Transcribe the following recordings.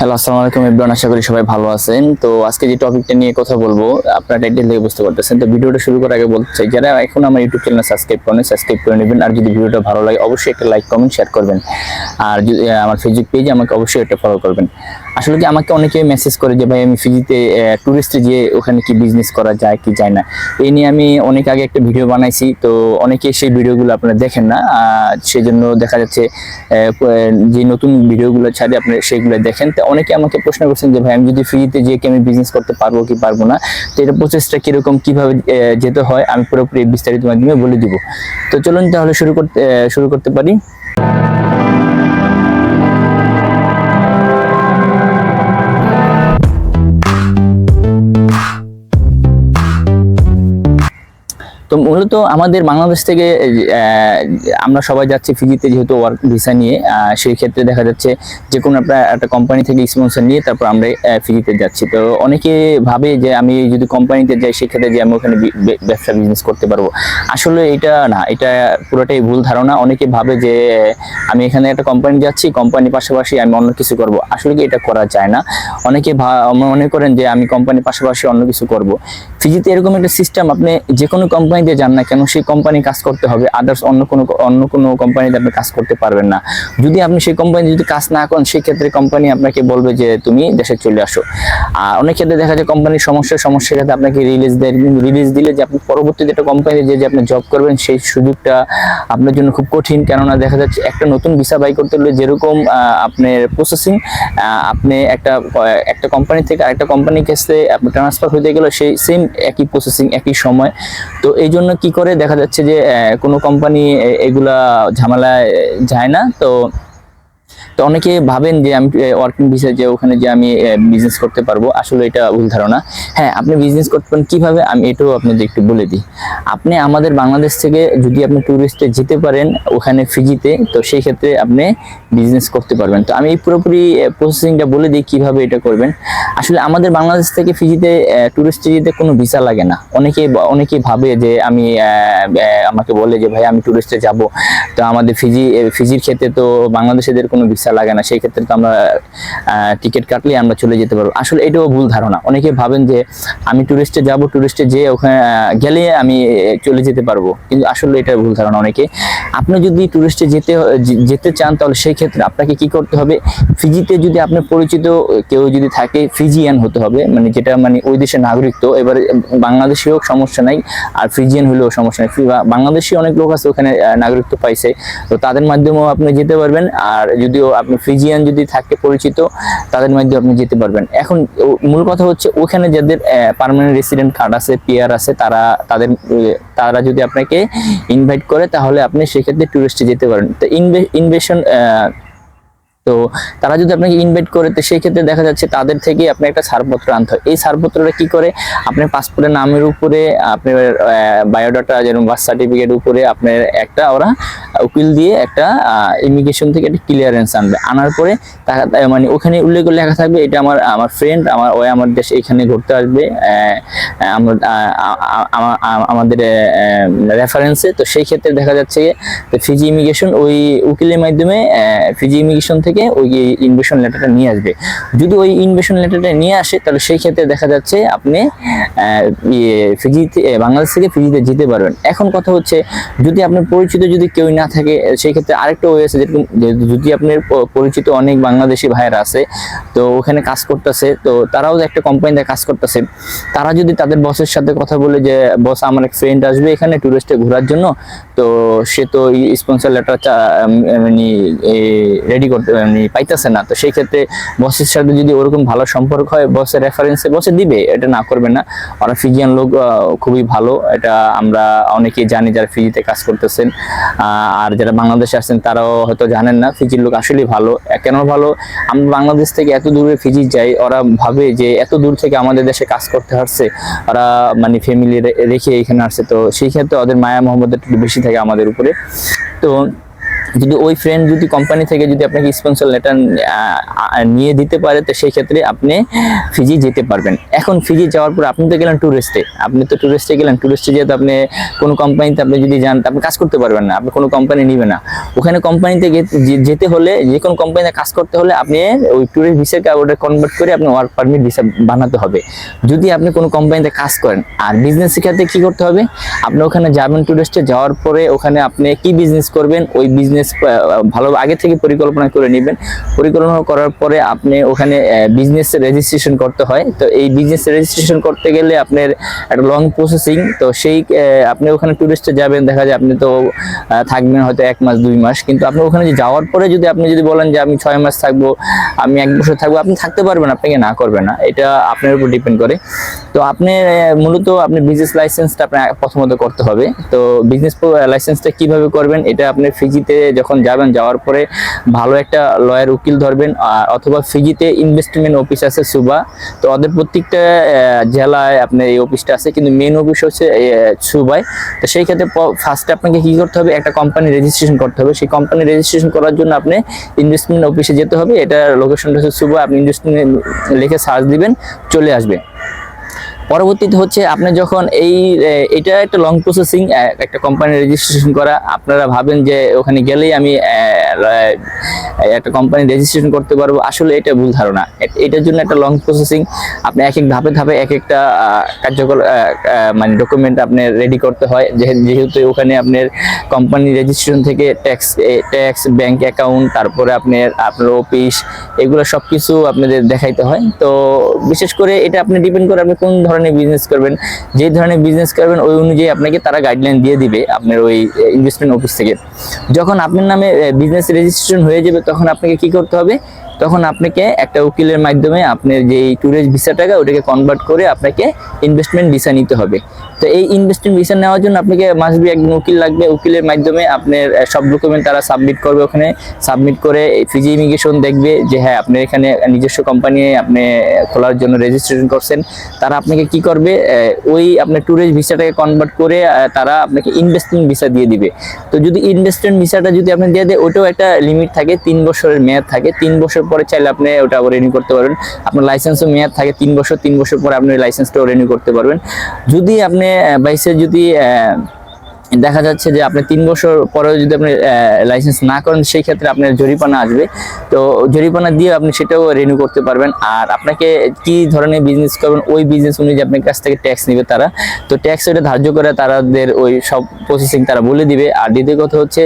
Hello, আসসালামু আলাইকুম ইবরান আশা করি সবাই ভালো আছেন। তো আজকে যে টপিকটা নিয়ে কথা বলব, আপনারা টাইটেল থেকে বুঝতে পারতেছেন। তো ভিডিওটা শুরু করার আগে বলতে চাই, যারা এখন আমার ইউটিউব চ্যানেল সাবস্ক্রাইব করেন সাবস্ক্রাইব করে নেবেন। আর যদি ভিডিওটা ভালো লাগে, অবশ্যই একটা লাইক কমেন্ট শেয়ার করবেন। আর যদি, আমার ফেসবুক পেজে আমাকে অবশ্যই একটা ফলো করবেন। আসলে কি আমাকে অনেকে মেসেজ করে যে, ভাই, আমি ফিজিতে ট্যুরিস্টে গিয়ে ওখানে কি বিজনেস করা যায়, কি যায় না? এই নিয়ে আমি অনেক আগে একটা ভিডিও বানাইছি। তো অনেকে সেই ভিডিওগুলো আপনারা দেখেন না। সেই জন্য দেখা যাচ্ছে যে নতুন ভিডিওগুলো ছাড়ে আপনি সেগুলো দেখেন। তো অনেকে আমাকে প্রশ্ন করছেন যে, ভাই, আমি যদি ফ্রিতে যে কি আমি বিজনেস করতে পারব কি পারব না? তো এটা প্রসেসটা কীরকম, কীভাবে যেতে হয়, আমি পুরোপুরি বিস্তারিত মাধ্যমে বলে দিব। তো চলুন তাহলে শুরু করতে শুরু করতে পারি। মূলত আমাদের বাংলাদেশ থেকে আমরা সবাই যাচ্ছি ফিজিতে যেহেতু ওয়ার্ক ভিসা নিয়ে সেই ক্ষেত্রে দেখা যাচ্ছে যে কোনো একটা একটা কোম্পানি থেকে স্পন্সর নিয়ে তারপর আমরা ফিজিতে যাচ্ছি। তো অনেকে ভাবে যে আমি যদি কোম্পানিতে যাই, সেক্ষেত্রে যে আমি ওখানে ব্যবসা বিজনেস করতে পারব। আসলে এটা না, এটা পুরোটাই ভুল ধারণা। অনেকে ভাবে যে, আমি এখানে একটা কোম্পানি যাচ্ছি কোম্পানির পাশাপাশি আমি অন্য কিছু করব। আসলে কি এটা করা যায় না? অনেকে মনে করেন যে আমি কোম্পানির পাশাপাশি অন্য কিছু করব। ফিজিতে এরকম একটা সিস্টেম আপনি যে কোনো কোম্পানিতে যান না কেন, সেই কোম্পানি কাজ করতে হবে আদার্স অন্য কোনো অন্য কোনো কোম্পানিতে আপনি কাজ করতে পারবেন না। যদি আপনি সেই কোম্পানি যদি কাজ না করেন, সেই ক্ষেত্রে কোম্পানি আপনাকে বলবে যে তুমি দেশে চলে আসো। আর অনেক ক্ষেত্রে দেখা যায় কোম্পানির সমস্যা সমস্যার ক্ষেত্রে আপনাকে রিলিজ দেয় রিলিজ দিলে যে আপনি পরবর্তীতে একটা কোম্পানিতে যে আপনি জব করবেন, সেই সুযোগটা আপনার জন্য খুব কঠিন। কেননা দেখা যাচ্ছে একটা নতুন ভিসা বাই করতে হলে যেরকম আপনার প্রসেসিং আপনি একটা একটা কোম্পানি থেকে আরেকটা কোম্পানির কাছে ট্রান্সফার হতে গেলে সেই সেম একই প্রসেসিং একই সময়। তো এই জন্য কি করে? দেখা যাচ্ছে যে কোনো কোম্পানি এগুলা ঝামেলায় যায় না। তো তো অনেকে ভাবেন যে আমি ওয়ার্কিং ভিসা যে ওখানে যে আমি বিজনেস করতে পারব, আসলে এটা ভুল ধারণা। হ্যাঁ আপনি বিজনেস করতে পারেন, কীভাবে? আমি এটাও আপনাদের একটু বলে দিই। আপনি আমাদের বাংলাদেশ থেকে যদি আপনি ট্যুরিস্টে যেতে পারেন, ওখানে ফিজিতে, তো সেই ক্ষেত্রে আপনি বিজনেস করতে পারবেন। তো আমি এই পুরোপুরি প্রসেসিংটা বলে দিই, কীভাবে এটা করবেন। আসলে আমাদের বাংলাদেশ থেকে ফিজিতে ট্যুরিস্টে যেতে কোনো ভিসা লাগে না। অনেকে অনেকে ভাবে যে আমি আমাকে বলে যে, ভাই, আমি ট্যুরিস্টে যাব। তো আমাদের ফিজি ফিজির ক্ষেত্রে তো বাংলাদেশিদের কোনো ভিসা লাগে না, সেই ক্ষেত্রে তো আমরা টিকিট কাটলে আমরা চলে যেতে পারব। আসলে এটাও ভুল ধারণা। অনেকে ভাবেন যে আমি ট্যুরিস্টে যাব ট্যুরিস্টে যে ওখানে গেলে আমি চলে যেতে পারব। কিন্তু আসলে এটা ভুল ধারণা অনেকে। আপনি যদি ট্যুরিস্টে যেতে যেতে চান, তাহলে সেই ক্ষেত্রে আপনাকে কি করতে হবে? ফিজিতে যদি আপনার পরিচিত কেউ যদি থাকে, ফিজিয়ান হতে হবে। মানে যেটা মানে ওই দেশের নাগরিক তো, এবারে বাংলাদেশি হোক সমস্যা নাই। আর ফিজিয়ান হলেও সমস্যা নাই। বাংলাদেশি অনেক লোক আছে ওখানে নাগরিকত্ব পাইছে। তো তাদের মাধ্যমেও আপনি যেতে পারবেন। আর যদিও আপনি ফিজিয়ান যদি থাকে পরিচিত, তাদের মাধ্যমে আপনি যেতে পারবেন। এখন মূল কথা হচ্ছে ওখানে যাদের পার্মানেন্ট রেসিডেন্ট কার্ড আছে পিআর আছে, তারা, তাদের তারা যদি আপনাকে ইনভাইট করে, তাহলে আপনি সেক্ষেত্রে ট্যুরিস্টে যেতে পারেন। তো ইনভেশন তো তারা যদি আপনাকে ইনভাইট করে, তো সেই ক্ষেত্রে দেখা যাচ্ছে তাদের থেকে আপনি একটা ছাড়পত্র আনতে হয়। এই ছাড়পত্রটা কি করে? আপনার পাসপোর্টের নামের উপরে, আপনার বায়োডাটা যেরকম বার্থ সার্টিফিকেট উপরে আপনার একটা ওরা উকিল দিয়ে একটা ইমিগ্রেশন থেকে একটা ক্লিয়ারেন্স আনবে। আনার পরে মানে ওখানে উল্লেখ করে লেখা থাকবে এটা আমার আমার ফ্রেন্ড আমার ওই আমার দেশে এখানে ঘুরতে আসবে আমাদের রেফারেন্সে তো সেই ক্ষেত্রে দেখা যাচ্ছে যে ফিজি ইমিগ্রেশন ওই উকিলের মাধ্যমে ফিজি ইমিগ্রেশন থেকে ওই ইনভেশন লেটারটা নিয়ে আসবে। যদি ওই ইনভেশন লেটারটা নিয়ে আসে তাহলে সেই ক্ষেত্রে দেখা যাচ্ছে আপনি আহ, ইয়ে, ফিজিতে বাংলাদেশ থেকে ফিজিতে যেতে পারবেন। এখন কথা হচ্ছে যদি আপনার পরিচিত যদি কেউ না থাকে, সেই ক্ষেত্রে আরেকটা ওয়ে আছে যেরকম যদি আপনার পরিচিত অনেক বাংলাদেশি ভাইয়েরা আছে, তো ওখানে কাজ করতেছে, তো তারাও যে একটা কোম্পানিতে কাজ করতেছে, তারা যদি তাদের বসের সাথে কথা বলে যে বস আমার এক ফ্রেন্ড আসবে এখানে ট্যুরিস্টে ঘোরার জন্য, তো সে তো স্পন্সর লেটার মানে রেডি করতে মানে পাইতেছে না। তো সেই ক্ষেত্রে বসের সাথে যদি ওরকম ভালো সম্পর্ক হয় বসের রেফারেন্সে বসে দিবে, এটা না করবে না। ওরা ফিজিয়ান লোক খুবই ভালো, এটা আমরা অনেকেই জানি যারা ফিজিতে কাজ করতেছেন। আর যারা বাংলাদেশে আসছেন তারাও হয়তো জানেন না, ফিজির লোক আসলেই ভালো। কেন ভালো? আমরা বাংলাদেশ থেকে এত দূরে ফিজি যাই, ওরা ভাবে যে এত দূর থেকে আমাদের দেশে কাজ করতে আসছে। ওরা মানে ফ্যামিলি রেখে এখানে আসছে। তো সেই ক্ষেত্রে ওদের মায়া মোহাম্মদ একটু বেশি থাকে আমাদের উপরে। তো যদি ওই ফ্রেন্ড যদি কোম্পানি থেকে যদি আপনাকে স্পন্সর লেটার নিয়ে দিতে পারে, তো সেই ক্ষেত্রে আপনি ফিজি যেতে পারবেন। এখন ফিজি যাওয়ার পর আপনি তো গেলেন ট্যুরিস্টে আপনি তো ট্যুরিস্টে গেলেন। ট্যুরিস্টে যেহেতু আপনি কোনো কোম্পানিতে আপনি যদি যান আপনি কাজ করতে পারবেন না। আপনি কোনো কোম্পানি নিবে না। ওখানে কোম্পানিতে যেতে হলে, যে কোনো কোম্পানিতে কাজ করতে হলে আপনি ওই ট্যুরিস্ট ভিসাকে ওটা কনভার্ট করে আপনি ওয়ার্ক পারমিট ভিসা বানাতে হবে। যদি আপনি কোনো কোম্পানিতে কাজ করেন, আর বিজনেস ক্ষেত্রে কি করতে হবে? আপনি ওখানে যাবেন ট্যুরিস্টে যাওয়ার পরে ওখানে আপনি কি বিজনেস করবেন? ওই বিজনেস ভালো আগে থেকে পরিকল্পনা করে নেবেন। পরিকল্পনা করার পরে আপনি ওখানে বিজনেস রেজিস্ট্রেশন করতে হয়। তো এই বিজনেস রেজিস্ট্রেশন করতে গেলে আপনার একটা লং প্রসেসিং তো সেই আপনি ওখানে ট্যুরিস্টে যাবেন, দেখা যায় আপনি তো থাকবেন হয়তো এক মাস, দুই মাস। কিন্তু আপনি ওখানে যে যাওয়ার পরে যদি আপনি যদি বলেন যে আমি ছয় মাস থাকব, আমি এক বছর থাকব, আপনি থাকতে পারবেন, আপনাকে না করবেন না। এটা আপনার উপর ডিপেন্ড করে। তো আপনি মূলত আপনি বিজনেস লাইসেন্সটা আপনার প্রথমত করতে হবে। তো বিজনেস লাইসেন্সটা কীভাবে করবেন, এটা আপনি ফিজিতে যখন যাবেন, যাওয়ার পরে ভালো একটা লয়ার উকিল ধরবেন, আর অথবা ফিজিতে ইনভেস্টমেন্ট অফিস আছে সুবা, তো ওদের প্রত্যেকটা জেলায় আপনার এই অফিসটা আছে, কিন্তু মেন অফিস হচ্ছে সুবাই। তো সেই ক্ষেত্রে ফার্স্টে আপনাকে কি করতে হবে, একটা কোম্পানি রেজিস্ট্রেশন করতে হবে। সেই কোম্পানি রেজিস্ট্রেশন করার জন্য আপনি ইনভেস্টমেন্ট অফিসে যেতে হবে। এটা লোকেশনটা হচ্ছে সুবা, আপনি ইনভেস্টমেন্ট লিখে সার্চ দিবেন, চলে আসবে। পরবর্তীতে হচ্ছে আপনি যখন এই এটা একটা লং প্রসেসিং একটা কোম্পানি রেজিস্ট্রেশন করা, আপনারা ভাবেন যে ওখানে গেলেই আমি একটা কোম্পানি রেজিস্ট্রেশন করতে পারব, আসলে এটা ভুল ধারণা। এটার জন্য একটা লং প্রসেসিং আপনি এক এক ধাপে ধাপে এক একটা কার্যকর মানে ডকুমেন্ট আপনি রেডি করতে হয়, যেহে- যেহেতু ওখানে আপনার কোম্পানি রেজিস্ট্রেশন থেকে ট্যাক্স ট্যাক্স ব্যাংক অ্যাকাউন্ট তারপরে আপনার আপনার অফিস এগুলো সব কিছু আপনাদের দেখাইতে হয়। তো বিশেষ করে এটা আপনি ডিপেন্ড করে আপনি কোন ধরনের বিজনেস করবেন যে ধরনের বিজনেস করবেন, ওই অনুযায়ী আপনাকে তারা গাইডলাইন দিয়ে দিবে আপনার ওই ইনভেস্টমেন্ট অফিস থেকে। যখন আপনার নামে বিজনেস রেজিস্ট্রেশন হয়ে যাবে, তখন আপনাকে কি করতে হবে? তখন আপনাকে একটা উকিলের মাধ্যমে আপনার যে ট্যুরিস্ট ভিসাটাকে ওটাকে কনভার্ট করে আপনাকে ইনভেস্টমেন্ট ভিসা নিতে হবে। তো এই ইনভেস্টমেন্ট ভিসা নেওয়ার জন্য আপনাকে মাসবি একজন উকিল লাগবে। উকিলের মাধ্যমে আপনার সব ডকুমেন্ট তারা সাবমিট করবে ওখানে। সাবমিট করে ফিজি ইমিগ্রেশন দেখবে যে হ্যাঁ আপনি এখানে নিজস্ব কোম্পানি আপনি খোলার জন্য রেজিস্ট্রেশন করছেন। তারা আপনাকে কি করবে? ওই আপনার ট্যুরিস্ট ভিসাটাকে কনভার্ট করে তারা আপনাকে ইনভেস্টমেন্ট ভিসা দিয়ে দিবে। তো যদি ইনভেস্টমেন্ট ভিসাটা যদি আপনি দিয়ে দেয়, ওটাও একটা লিমিট থাকে, তিন বছরের মেয়াদ থাকে। তিন বছর পরে চাইলে আপনি ওটা রিনিউ করতে পারবেন। আপনার লাইসেন্সও মেয়াদ থাকে তিন বছর তিন বছর পরে আপনি লাইসেন্সটাও রিনিউ করতে পারবেন। যদি আপনি বাইসে যদি দেখা যাচ্ছে যে আপনি তিন বছর পরেও যদি আপনি লাইসেন্স না করেন সেই ক্ষেত্রে আপনার জরিমানা আসবে। তো জরিমানা দিয়ে আপনি সেটাও রিনিউ করতে পারবেন। আর আপনাকে কি ধরনের বিজনেস করবেন, ওই বিজনেস অনুযায়ী আপনার কাছ থেকে ট্যাক্স নেবে তারা। তো ট্যাক্স ওটা ধার্য করে তাদের ওই সব প্রসেসিং তারা বলে দিবে। আর দ্বিতীয় কথা হচ্ছে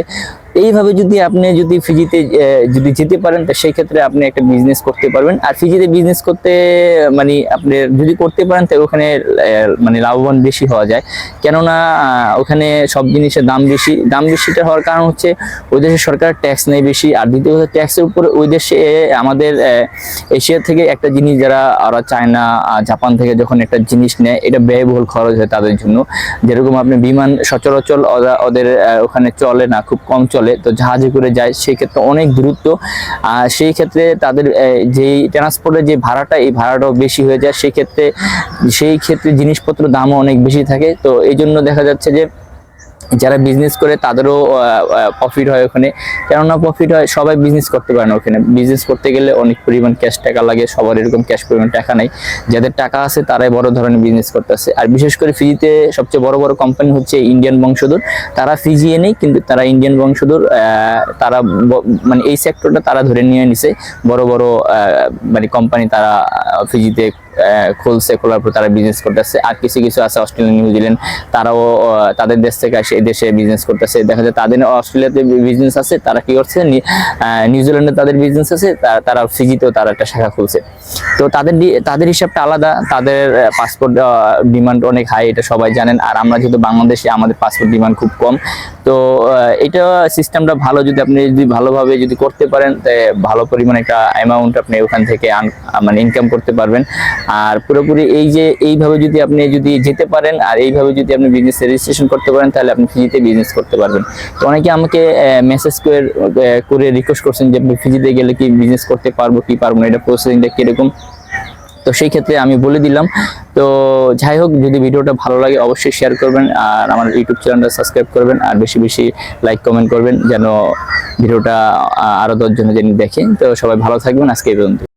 এইভাবে যদি আপনি যদি ফিজিতে যদি যেতে পারেন, তো সেই ক্ষেত্রে আপনি একটা বিজনেস করতে পারবেন। আর ফিজিতে বিজনেস করতে মানে আপনি যদি করতে পারেন, তো ওখানে মানে লাভবান বেশি হওয়া যায়। কেননা ওখানে সব জিনিসের দাম বেশি। দাম বেশিটা হওয়ার কারণ হচ্ছে, ওই দেশের সরকার ট্যাক্স নেয় বেশি। আর দ্বিতীয় কথা ট্যাক্সের উপরে ওই দেশে আমাদের এশিয়া থেকে একটা জিনিস যারা, ওরা চায়না জাপান থেকে যখন একটা জিনিস নেয়, এটা ব্যয়বহুল খরচ হয় তাদের জন্য। যেরকম আপনি বিমান সচরাচর ওরা- ওদের ওখানে চলে না, খুব কম চলে। তো জাহাজে করে যায়, সেই ক্ষেত্রে অনেক দূরত্ব। সেই ক্ষেত্রে তাদের যেই ট্রান্সপোর্টের যে ভাড়াটা, এই ভাড়াটাও বেশি হয়ে যায়। সেই ক্ষেত্রে সেই ক্ষেত্রে জিনিসপত্র দামও অনেক বেশি থাকে। তো এই জন্য দেখা যাচ্ছে যে যারা বিজনেস করে তাদেরও প্রফিট হয় ওখানে। কেননা প্রফিট হয়, সবাই বিজনেস করতে পারে না ওখানে। বিজনেস করতে গেলে অনেক পরিমাণ ক্যাশ টাকা লাগে, সবার এরকম ক্যাশ পরিমাণ টাকা নাই। যাদের টাকা আছে তারাই বড় ধরনের বিজনেস করতেছে। আর বিশেষ করে ফিজিতে সবচেয়ে বড় বড় কোম্পানি হচ্ছে ইন্ডিয়ান বংশধর। তারা ফিজিয়ে নেই, কিন্তু তারা ইন্ডিয়ান বংশধর তারা মানে এই সেক্টরটা তারা ধরে নিয়ে নিছে। বড় বড় মানে কোম্পানি তারা ফিজিতে খুলছে, খোলার পর তারা বিজনেস করতেছে। আর কিছু কিছু আছে অস্ট্রেলিয়া নিউজিল্যান্ড তারাও তাদের দেশ থেকে আসে দেশে বিজনেস করতেছে। দেখা যায় তাদের অস্ট্রেলিয়াতে বিজনেস আছে, তারা কি করছে? নিউজিল্যান্ডে তাদের বিজনেস আছে তারা ফিজিতেও তারা একটা শাখা খুলছে। তো তাদের তাদের হিসাবটা আলাদা। তাদের পাসপোর্ট ডিমান্ড অনেক হাই এটা সবাই জানেন। আর আমরা যেহেতু বাংলাদেশে, আমাদের পাসপোর্ট ডিমান্ড খুব কম। তো এটা সিস্টেমটা ভালো যদি আপনি যদি ভালোভাবে যদি করতে পারেন ভালো পরিমাণে একটা অ্যামাউন্ট আপনি ওখান থেকে মানে ইনকাম করতে পারবেন। আর পুরোপুরি এই যে এইভাবে যদি আপনি যদি যেতে পারেন আর এইভাবে যদি আপনি বিজনেস রেজিস্ট্রেশন করতে পারেন, তাহলে আপনি ফিজিতে বিজনেস করতে পারবেন। তো অনেকে আমাকে মেসেজ করে করে রিকোয়েস্ট করছেন যে আপনি ফিজিতে গেলে কি বিজনেস করতে পারব, কি পারব না, এটা প্রসেসিংটা কীরকম? তো সেই ক্ষেত্রে আমি বলে দিলাম। তো যাই হোক, যদি ভিডিওটা ভালো লাগে অবশ্যই শেয়ার করবেন আর আমার ইউটিউব চ্যানেলটা সাবস্ক্রাইব করবেন আর বেশি বেশি লাইক কমেন্ট করবেন যেন ভিডিওটা আরও আরও দশজনে যেন দেখে। তো সবাই ভালো থাকবেন। আজকে এই পর্যন্ত